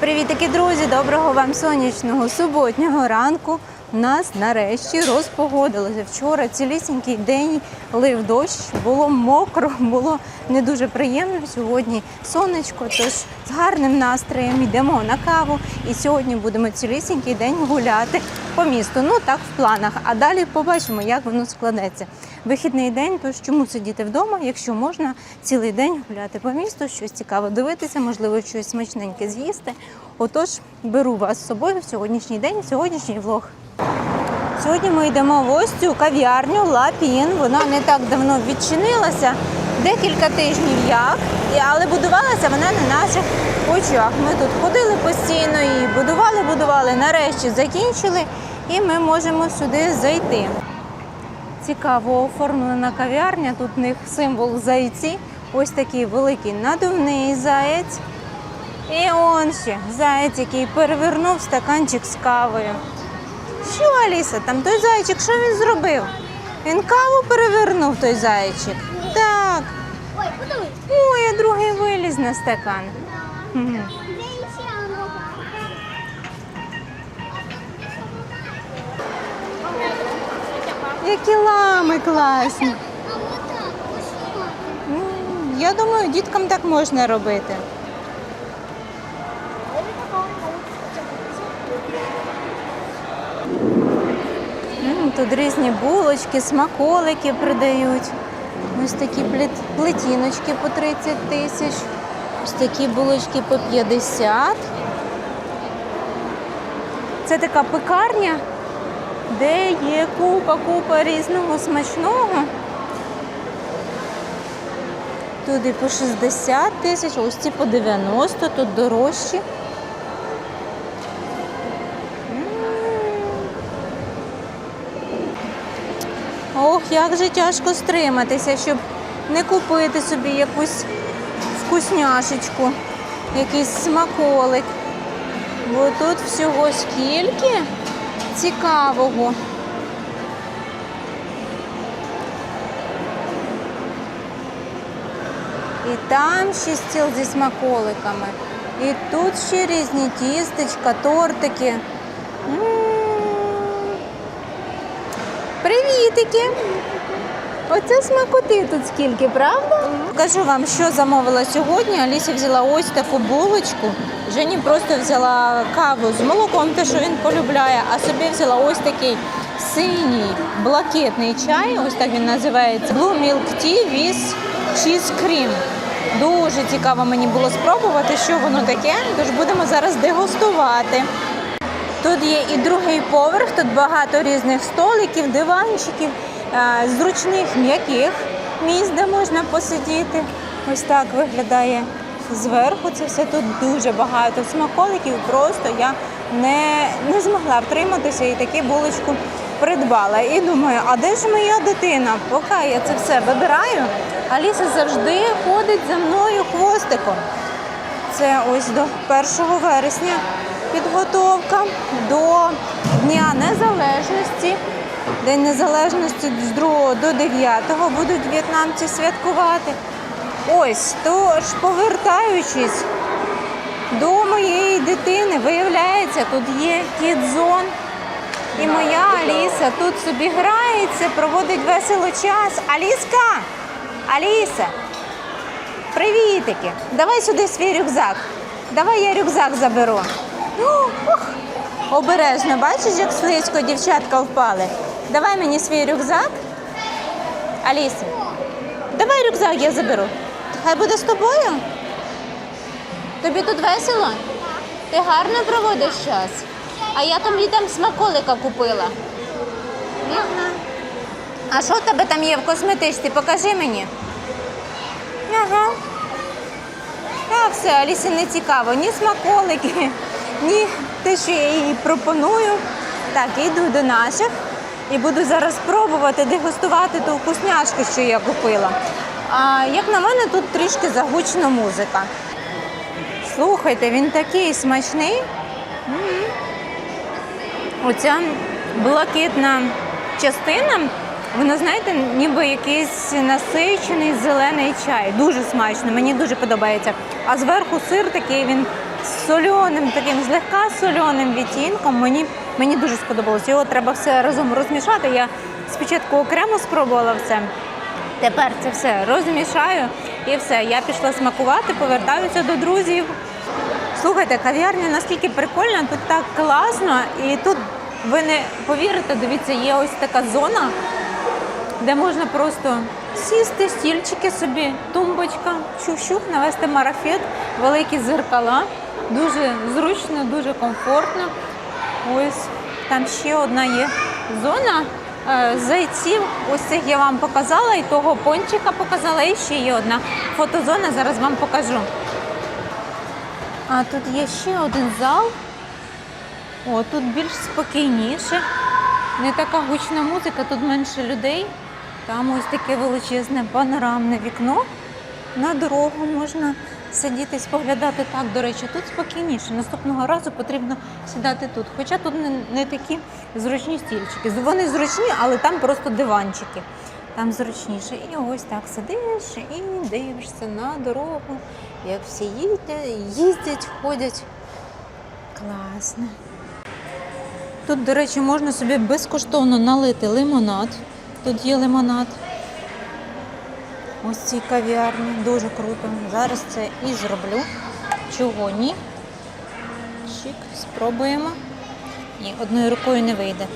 Привітики, друзі! Доброго вам сонячного суботнього ранку. Нас нарешті розпогодилося. Вчора цілісінький день лив дощ, було мокро, було не дуже приємно. Сьогодні сонечко, тож з гарним настроєм йдемо на каву. І сьогодні будемо цілісінький день гуляти по місту. Ну так в планах. А далі побачимо, як воно складеться. Вихідний день, тож чому сидіти вдома, якщо можна цілий день гуляти по місту, щось цікаве дивитися, можливо, щось смачненьке з'їсти. Отож, беру вас з собою в сьогоднішній день, в сьогоднішній влог. Сьогодні ми йдемо в ось цю кав'ярню Лапін. Вона не так давно відчинилася, декілька тижнів як, але будувалася вона на наших очах. Ми тут ходили постійно і будували, будували. Нарешті закінчили, і ми можемо сюди зайти. Цікаво оформлена кав'ярня. Тут в них символ зайці. Ось такий великий надувний заєць. І он ще заєць, який перевернув стаканчик з кавою. Що, Аліса, там той зайчик, що він зробив? Він каву перевернув той зайчик. Так. Ой, а другий виліз на стакан. Які лами класні. Я думаю, діткам так можна робити. Тут різні булочки, смаколики продають. Ось такі плетіночки по 30 тисяч. Ось такі булочки по 50. Це така пекарня, де є купа-купа різного смачного. Тут і по 60 тисяч, ось ці по 90, тут дорожчі. Як же тяжко стриматися, щоб не купити собі якусь вкусняшечку, якийсь смаколик. Бо тут всього скільки цікавого. І там ще стіл зі смаколиками. І тут ще різні тістечка, тортики. М. Привітики! Оце смакоти тут скільки, правда? Покажу вам, що замовила сьогодні. Аліся взяла ось таку булочку. Жені просто взяла каву з молоком, те, що він полюбляє, а собі взяла ось такий синій блакитний чай, ось так він називається. Blue Milk Tea with Cheese Cream. Дуже цікаво мені було спробувати, що воно таке. Тож будемо зараз дегустувати. Тут є і другий поверх, тут багато різних столиків, диванчиків, е, зручних м'яких місць, де можна посидіти. Ось так виглядає зверху. Це все тут дуже багато смаколиків. Просто я не, не змогла втриматися і таку булочку придбала. І думаю, а де ж моя дитина? Поки я це все вибираю, Аліса завжди ходить за мною хвостиком. Це ось до 1 вересня підготовка до Дня Незалежності. День Незалежності з 2 до 9 будуть в'єтнамці святкувати. Ось, тож, повертаючись до моєї дитини, виявляється, тут є кідзон. І моя Аліса тут собі грається, проводить весело час. Аліска! Аліса! Привітики! Давай сюди свій рюкзак. Давай я рюкзак заберу. Обережно, бачиш, як слизько дівчатка впали. Давай мені свій рюкзак. Аліса, давай рюкзак я заберу. Хай буде з тобою. Тобі тут весело? Ти гарно проводиш час. А я там смаколика купила. А що в тебе там є в косметичці? Покажи мені. Ага. А все, Алісі не цікаво. Ні смаколики, ні те, що я їй пропоную. Так, йду до наших і буду зараз пробувати дегустувати ту вкусняшку, що я купила. А як на мене, тут трішки загучна музика. Слухайте, він такий смачний. М. Оця блакитна частина, вона, знаєте, ніби якийсь насичений зелений чай. Дуже смачно, мені дуже подобається. А зверху сир такий, він з соленим, таким злегка соленим відтінком. Мені, мені дуже сподобалось. Його треба все разом розмішати. Я спочатку окремо спробувала все. Тепер це все розмішаю і все. Я пішла смакувати, повертаюся до друзів. Слухайте, кав'ярня наскільки прикольна, тут так класно, і тут ви не повірите, дивіться, є ось така зона, де можна просто сісти, стільчики собі, тумбочка, щух-щух, навести марафет, великі зеркала. Дуже зручно, дуже комфортно. Ось там ще одна є зона. е, Зайців, ось цих я вам показала, і того пончика показала, і ще є одна фотозона, зараз вам покажу. А тут є ще один зал. О, тут більш спокійніше. Не така гучна музика, тут менше людей. Там ось таке величезне панорамне вікно. На дорогу можна сидіти, споглядати так. До речі, тут спокійніше. Наступного разу потрібно сідати тут. Хоча тут не, не такі зручні стільчики. Вони зручні, але там просто диванчики. Там зручніше. І ось так сидиш і дивишся на дорогу, як всі їздять, їздять, ходять. Класно. Тут, до речі, можна собі безкоштовно налити лимонад. Тут є лимонад. Ось ці кав'ярні. Дуже круто. Зараз це і зроблю. Чого ні? Чик, спробуємо. Ні, одною рукою не вийде.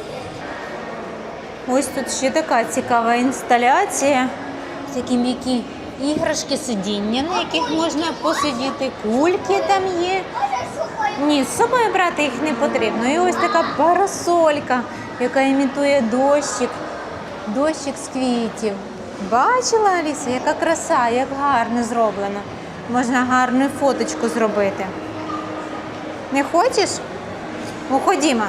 Ось тут ще така цікава інсталяція. Такі м'які іграшки, сидіння, на яких можна посидіти. Кульки там є. Ні, з собою брати їх не потрібно. І ось така парасолька, яка імітує дощик. Дощик з квітів. Бачила, Аліса, яка краса, як гарно зроблено. Можна гарну фоточку зробити. Не хочеш? Ну, ходімо.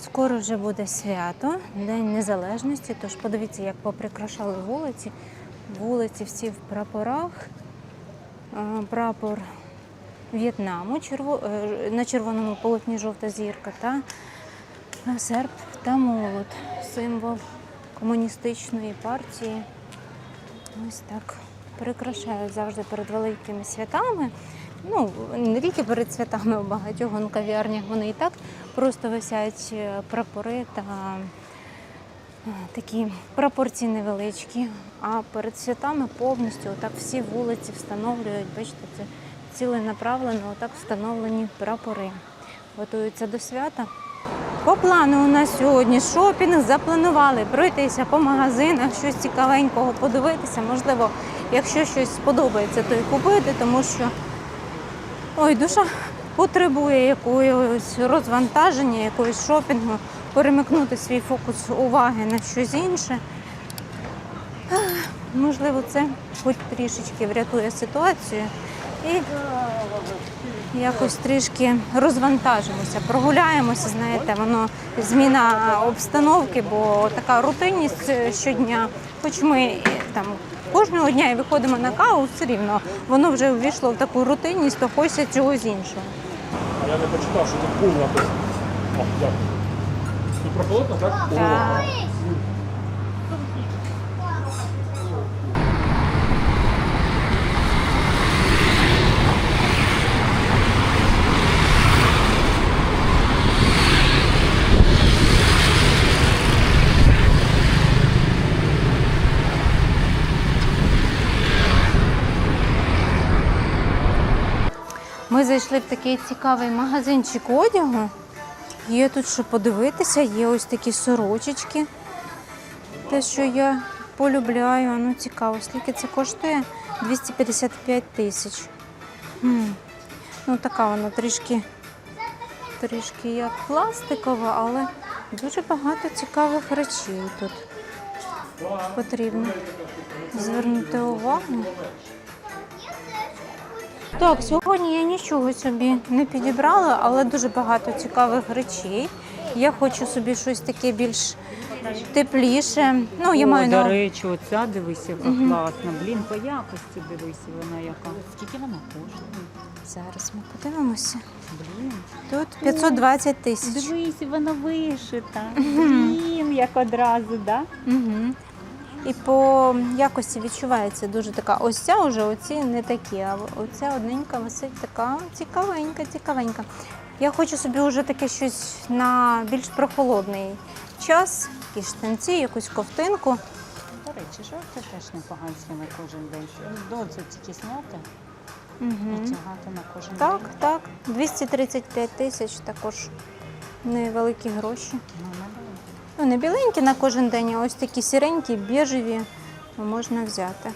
Скоро вже буде свято, День Незалежності, тож подивіться, як поприкрашали вулиці. Вулиці всі в прапорах. Прапор В'єтнаму е, на червоному полотні жовта зірка та серп та молот, символ комуністичної партії. Ось так прикрашають завжди перед великими святами. Ну, не тільки перед святами у багатьох кав'ярнях вони і так просто висять е, прапори та е, такі прапорці невеличкі. А перед святами повністю отак всі вулиці встановлюють. Бачите, це ціленаправлено, отак встановлені прапори. Готуються до свята. По плану у нас сьогодні шопінг. Запланували пройтися по магазинах, щось цікавенького подивитися. Можливо, якщо щось сподобається, то й купити, тому що ой, душа потребує якогось розвантаження, якогось шопінгу, перемикнути свій фокус уваги на щось інше. Можливо, це хоч трішечки врятує ситуацію і якось трішки розвантажимося, прогуляємося, знаєте, воно зміна обстановки, бо така рутинність щодня, хоч ми там кожного дня і виходимо на каву, все рівно воно вже ввійшло в таку рутинність, то хочеться чогось іншого. Я не почитав, що тут пул написано. Тут прохолодно, так? Так. Ми зайшли в такий цікавий магазинчик одягу. Є тут що подивитися, є ось такі сорочечки. Те, що я полюбляю, ну цікаво, скільки це коштує? 255 тисяч. Ну, така вона трішки, трішки як пластикова, але дуже багато цікавих речей тут потрібно звернути увагу. Так, сьогодні я нічого собі не підібрала, але дуже багато цікавих речей. Я хочу собі щось таке більш тепліше. Ну, я О, маю до речі, оця дивись, яка класна. Блін, по якості дивись, вона яка. Скільки вона коштує? зараз ми подивимося. Блін. Тут 520 тисяч. Дивись, вона вишита. Блін, як одразу, да? Угу. І по якості відчувається дуже така. Ось ця вже оці не такі, а оця одненька висить така цікавенька, цікавенька. Я хочу собі вже таке щось на більш прохолодний час, якісь штанці, якусь ковтинку. До речі, жовте теж непоганське на кожен день. Дозу тільки зняти і Угу. тягати на кожен Так, день. так. 235 тисяч також невеликі гроші. Ну. Ну, не біленькі на кожен день, а ось такі сіренькі, біжеві можна взяти.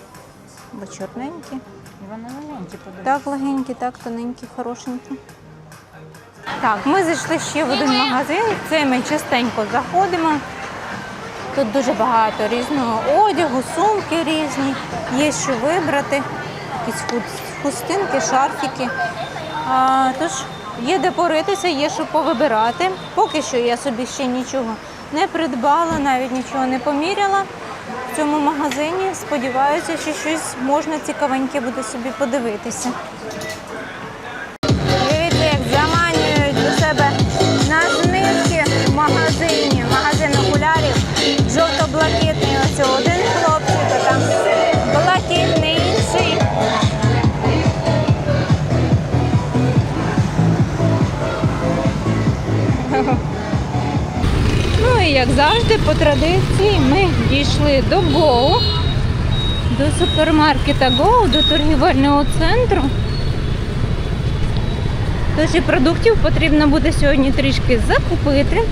Бо чорненькі. І вони маленькі, подивіться. Так, легенькі, так, тоненькі, хорошенькі. Так, ми зайшли ще в один магазин. В цей ми частенько заходимо. Тут дуже багато різного одягу, сумки різні, є що вибрати, якісь хустинки, шарфіки. А, тож є де поритися, є що повибирати. Поки що я собі ще нічого не придбала, навіть нічого не поміряла в цьому магазині. Сподіваюся, що щось можна цікавеньке буде собі подивитися. Дивіться, як заманюють до себе на знижки в магазині, магазин окулярів. Жовто-блакитний ось як завжди, по традиції, ми дійшли до Go, до супермаркета Go, до торгівельного центру. Тож і продуктів потрібно буде сьогодні трішки закупити.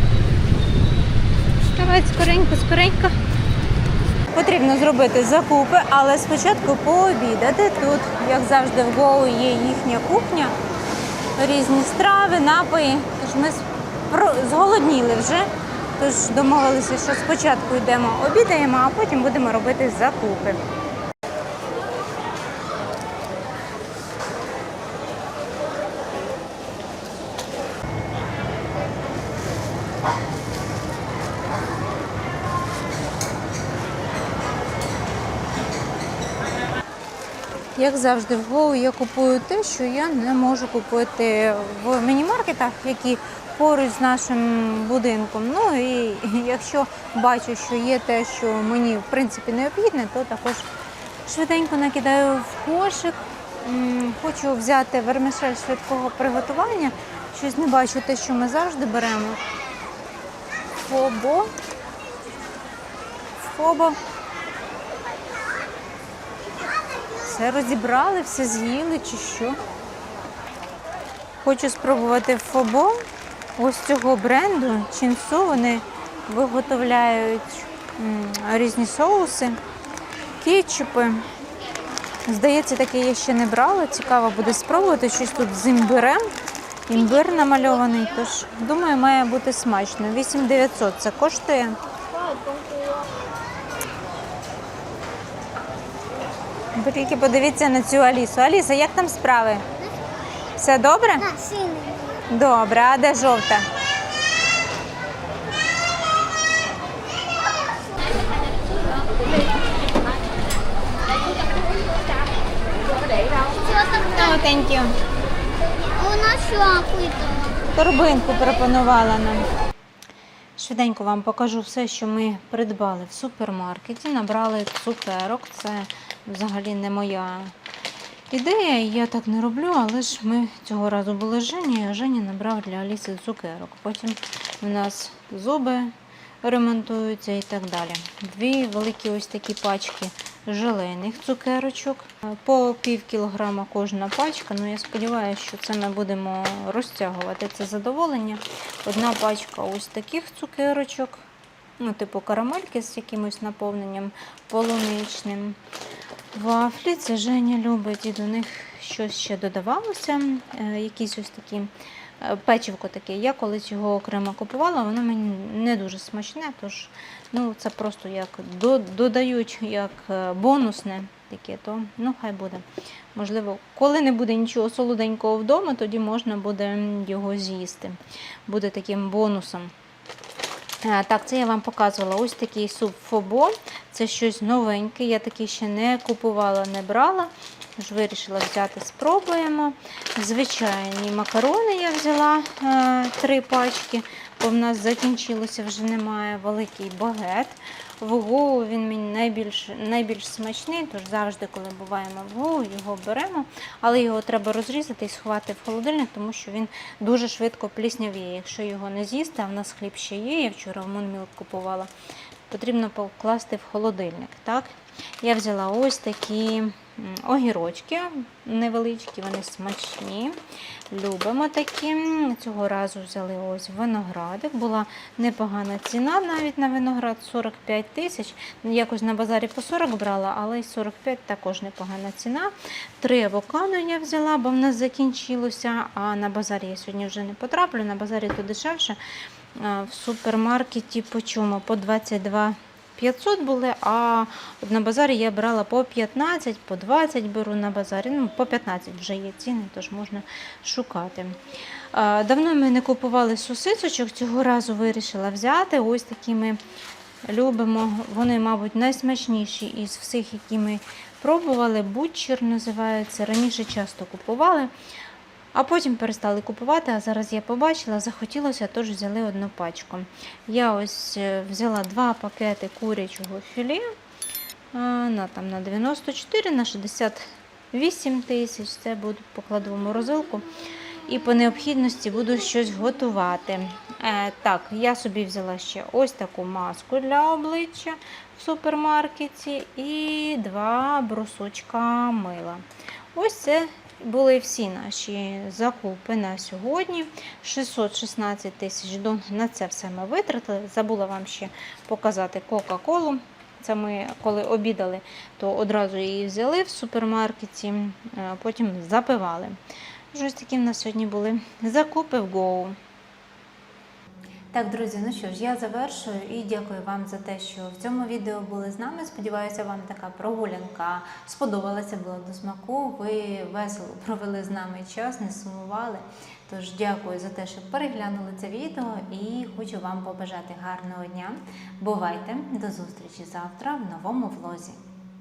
Давай скоренько, скоренько. Потрібно зробити закупи, але спочатку пообідати. Тут, як завжди, в Go є їхня кухня, різні страви, напої. Тож ми зголодніли вже. Тож домовилися, що спочатку йдемо обідаємо, а потім будемо робити закупи. Як завжди, в Go я купую те, що я не можу купити в міні-маркетах, які поруч з нашим будинком. Ну і якщо бачу, що є те, що мені в принципі необхідне, то також швиденько накидаю в кошик. Хочу взяти вермишель швидкого приготування. Щось не бачу те, що ми завжди беремо. Фобо. Фобо. Все розібрали, все з'їли чи що. Хочу спробувати фобо. Ось цього бренду Чінсу. Вони виготовляють різні соуси, кетчупи. Здається, таке я ще не брала. Цікаво буде спробувати щось тут з імбирем. Імбир намальований, тож думаю, має бути смачно. 8900 це коштує. Тільки подивіться на цю Алісу. Аліса, як там справи? Все добре? На, сильный. Добре, а де жовта? Oh, thank you. У нас шляпу. Торбинку пропонувала нам. Швиденько вам покажу все, що ми придбали в супермаркеті. Набрали цукерок. Це взагалі не моя ідея. Я так не роблю, але ж ми цього разу були з Жені, а Женя набрав для Аліси цукерок. Потім у нас зуби ремонтуються і так далі. Дві великі ось такі пачки желейних цукерочок. По пів кілограма кожна пачка. Ну я сподіваюся, що це ми будемо розтягувати це задоволення. Одна пачка ось таких цукерочок, ну, типу карамельки з якимось наповненням полуничним. Вафлі, це Женя любить, і до них щось ще додавалося. е, Якісь ось такі е, печивко таке. Я колись його окремо купувала, воно мені не дуже смачне, тож ну, це просто як до- додають як е, бонусне таке, то ну хай буде. Можливо, коли не буде нічого солоденького вдома, тоді можна буде його з'їсти. Буде таким бонусом. Е, Так, це я вам показувала. Ось такий суп фобо. Це щось новеньке. Я такий ще не купувала, не брала. Тож вирішила взяти, спробуємо. Звичайні макарони я взяла е, три пачки, бо в нас закінчилося, вже немає великий багет. В ГОУ він мені найбільш, найбільш смачний, тож завжди, коли буваємо в ГОУ, його беремо. Але його треба розрізати і сховати в холодильник, тому що він дуже швидко пліснявіє. Якщо його не з'їсти, а в нас хліб ще є, я вчора в Мунмілк купувала, потрібно покласти в холодильник. Так? Я взяла ось такі огірочки невеличкі, вони смачні. Любимо такі. Цього разу взяли ось виноградик. Була непогана ціна навіть на виноград 45 тисяч. Якось на базарі по 40 брала, але й 45 також непогана ціна. Три авокадо я взяла, бо в нас закінчилося. А на базарі я сьогодні вже не потраплю. На базарі то дешевше. В супермаркеті по чому? По 22 500 були, а на базарі я брала по 15, по 20 беру на базарі. Ну, по 15 вже є ціни, тож можна шукати. Давно ми не купували сосисочок, цього разу вирішила взяти. Ось такі ми любимо. Вони, мабуть, найсмачніші із всіх, які ми пробували. Бутчер називаються. Раніше часто купували. А потім перестали купувати, а зараз я побачила, захотілося, тож взяли одну пачку. Я ось е, взяла два пакети курячого філе на, там, на 94, на 68 тисяч. Це буду покладу в морозилку. І по необхідності буду щось готувати. Е, так, я собі взяла ще ось таку маску для обличчя в супермаркеті і два брусочка мила. Ось це були всі наші закупи на сьогодні. 616 тисяч дон на це все ми витратили. Забула вам ще показати Кока-Колу. Це ми коли обідали, то одразу її взяли в супермаркеті, потім запивали. Ось такі в нас сьогодні були закупи в Go. Так, друзі, ну що ж, я завершую і дякую вам за те, що в цьому відео були з нами. Сподіваюся, вам така прогулянка сподобалася, була до смаку. Ви весело провели з нами час, не сумували. Тож дякую за те, що переглянули це відео і хочу вам побажати гарного дня. Бувайте, до зустрічі завтра в новому влозі.